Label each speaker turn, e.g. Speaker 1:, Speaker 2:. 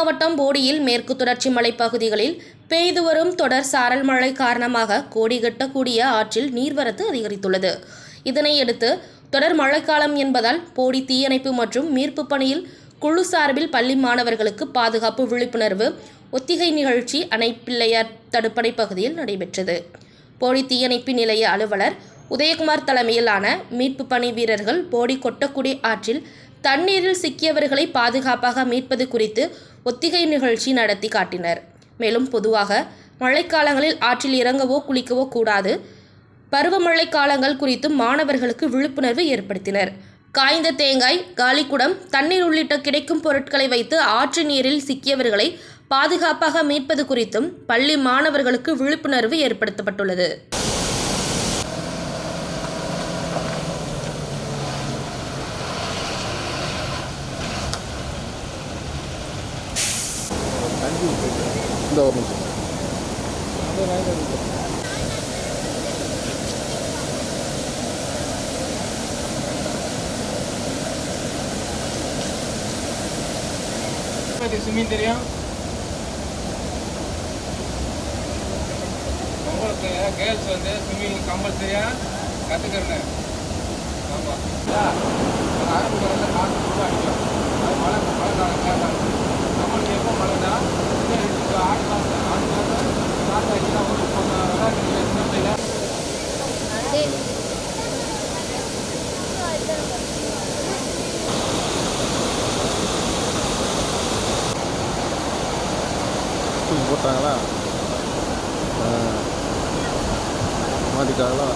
Speaker 1: மாவட்டம் போடியில் மேற்கு தொடர்ச்சி மலைப்பகுதிகளில் பெய்து வரும் தொடர் சாரல் மழை காரணமாக கோடி கட்டக்கூடிய ஆற்றில் நீர்வரத்து அதிகரித்துள்ளது. இதனையடுத்து தொடர் மழைக்காலம் என்பதால் போடி தீயணைப்பு மற்றும் மீட்பு பணியில் குழு சார்பில் பள்ளி மாணவர்களுக்கு பாதுகாப்பு விழிப்புணர்வு ஒத்திகை நிகழ்ச்சி அணைப்பிள்ளையார் தடுப்பணை பகுதியில் நடைபெற்றது. போடி தீயணைப்பு நிலைய அலுவலர் உதயகுமார் தலைமையிலான மீட்பு பணி வீரர்கள் போடி கொட்டக்குடி ஆற்றில் தண்ணீரில் சிக்கியவர்களை பாதுகாப்பாக மீட்பது குறித்து ஒத்திகை நிகழ்ச்சி நடத்தி காட்டினர். மேலும் பொதுவாக மழைக்காலங்களில் ஆற்றில் இறங்கவோ குளிக்கவோ கூடாது. பருவமழை காலங்கள் குறித்தும் மாணவர்களுக்கு விழிப்புணர்வு ஏற்படுத்தினர். காய்ந்த தேங்காய் காலிக்குடம் தண்ணீர் உள்ளிட்ட கிடைக்கும் பொருட்களை வைத்து ஆற்று நீரில் சிக்கியவர்களை பாதுகாப்பாக மீட்பது குறித்தும் பள்ளி மாணவர்களுக்கு விழிப்புணர்வு ஏற்படுத்தப்பட்டுள்ளது.
Speaker 2: இந்த ஒரு நிமிஷம்.
Speaker 3: பற்றி தெரியும். உங்களுக்கு கேர்ள்ஸ் வந்து ஸ்விம்மிங் கம்பல்சரியாக கற்றுக்கிறேன் ஆமாம்
Speaker 2: தூக்கி போட்டாங்களா மாட்டிட்டாங்களா?